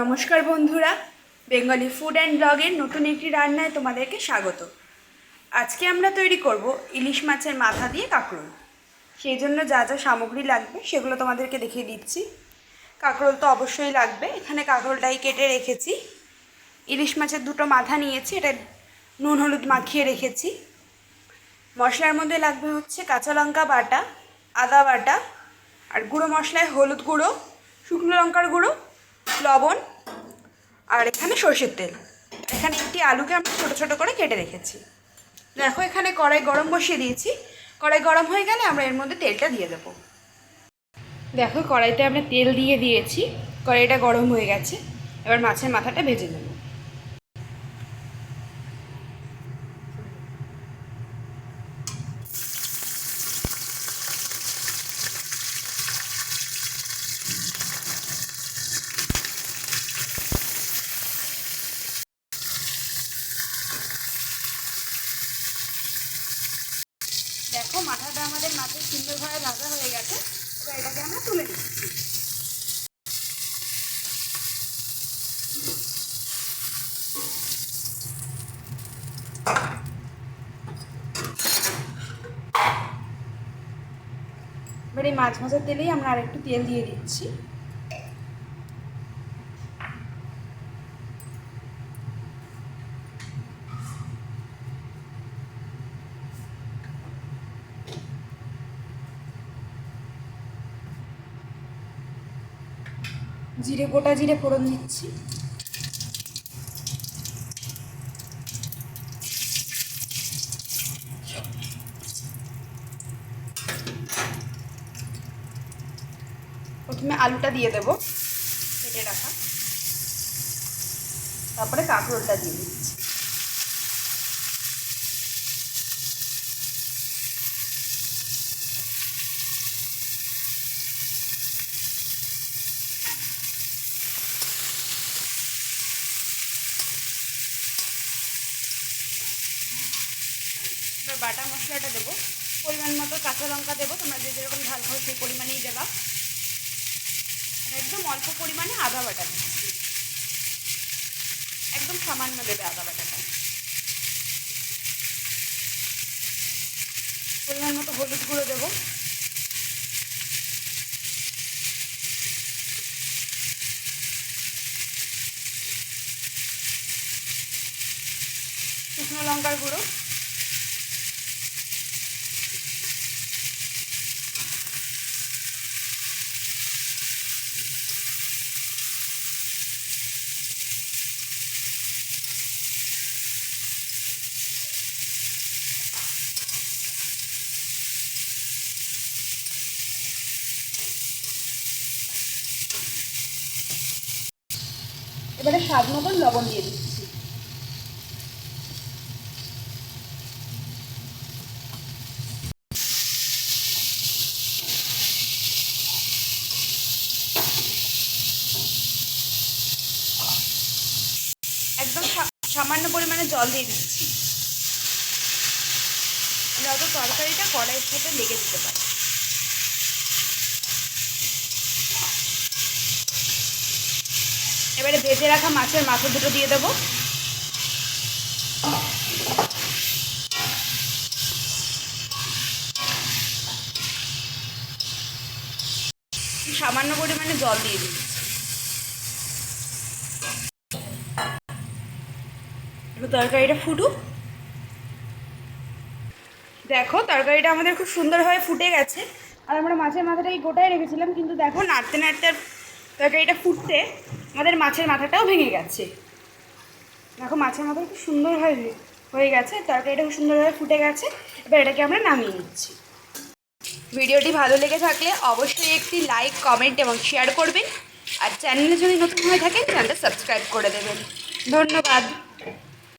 নমস্কার বন্ধুরা, Bengali food and ব্লগের নতুন একটি রান্নায় তোমাদেরকে স্বাগত। আজকে আমরা তৈরি করব ইলিশ মাছের মাথা দিয়ে কাঁকরোল। সেই জন্য যা যা সামগ্রী লাগবে সেগুলো তোমাদেরকে দেখিয়ে দিচ্ছি। কাঁকরোল তো অবশ্যই লাগবে, এখানে কাঁকরোলটাই কেটে রেখেছি। ইলিশ মাছের দুটো মাথা নিয়েছি, এটা নুন হলুদ মাখিয়ে রেখেছি। মশলার মধ্যে লাগবে হচ্ছে কাঁচা লঙ্কা বাটা, আদা বাটা, আর গুঁড়ো মশলায় হলুদ গুঁড়ো, শুকনো লঙ্কার গুঁড়ো লবণ আর এখানে সর্ষের তেল। এখানে একটি আলুকে আমরা ছোটো ছোটো করে কেটে রেখেছি। দেখো, এখানে কড়াই গরম বসিয়ে দিয়েছি। কড়াই গরম হয়ে গেলে আমরা এর মধ্যে তেলটা দিয়ে দেবো। দেখো, কড়াইতে আমরা তেল দিয়ে দিয়েছি। কড়াইটা গরম হয়ে গেছে। এবার মাছের মাথাটা ভেজে নেব। দেখো আমাদের মাছের সুন্দরভাবে ভাজা হয়ে গেছে। এবার এটাকে আমরা তুলে নিচ্ছি। এবার এই মাছ ভাজার তেলেই আমরা আরেকটু তেল দিয়ে দিচ্ছি। জিরে, গোটা জিরে ফোড়ন দিচ্ছি। প্রথমে আলুটা দিয়ে দেবো, কেটে রাখা। তারপরে কাঁকরোলটা দিয়ে দিচ্ছি। এবার বাটা মশলাটা দেবো। পরিমাণ মতো কাঁচা লঙ্কা দেবো। তোমরা যে যেরকম ঝাল খাও সেই পরিমাণেই দেবা। একদম অল্প পরিমাণে আদা বাটা একদম সামান্য দেবে আদা বাটাটা। পরিমাণ মতো হলুদ গুঁড়ো দেবো। শুকনো লঙ্কার গুঁড়ো। এবারে স্বাদ মতন লবণ দিয়ে দিচ্ছি। একদম সামান্য পরিমাণে জল দিয়ে দিচ্ছি। যত তরকারিটা কড়াইয়ের সাথে লেগে দিতে পারে। এবারে ভেজে রাখা মাছের মাথা দুটো দিয়ে দেবো। সামান্য পরিমাণে জল দিয়ে একটু তরকারিটা ফুটুক। দেখো, তরকারিটা আমাদের খুব সুন্দরভাবে ফুটে গেছে। আর আমরা মাছের মাথাটা এই গোটায় রেখেছিলাম, কিন্তু দেখো, নাড়তে নাড়তে তরকারিটা ফুটতে আমাদের মাছের মাথাটাও ভেঙে গেছে। দেখো মাছের মাথা খুব সুন্দরভাবে হয়ে গেছে তরকারিটা খুব সুন্দরভাবে ফুটে গেছে, এবার এটাকে আমরা নামিয়ে নিচ্ছি। ভিডিওটি ভালো লেগে থাকলে অবশ্যই একটি লাইক কমেন্ট এবং শেয়ার করবেন। আর চ্যানেলে যদি নতুন হয়ে থাকেন চ্যানেলটা সাবস্ক্রাইব করে দেবেন। ধন্যবাদ।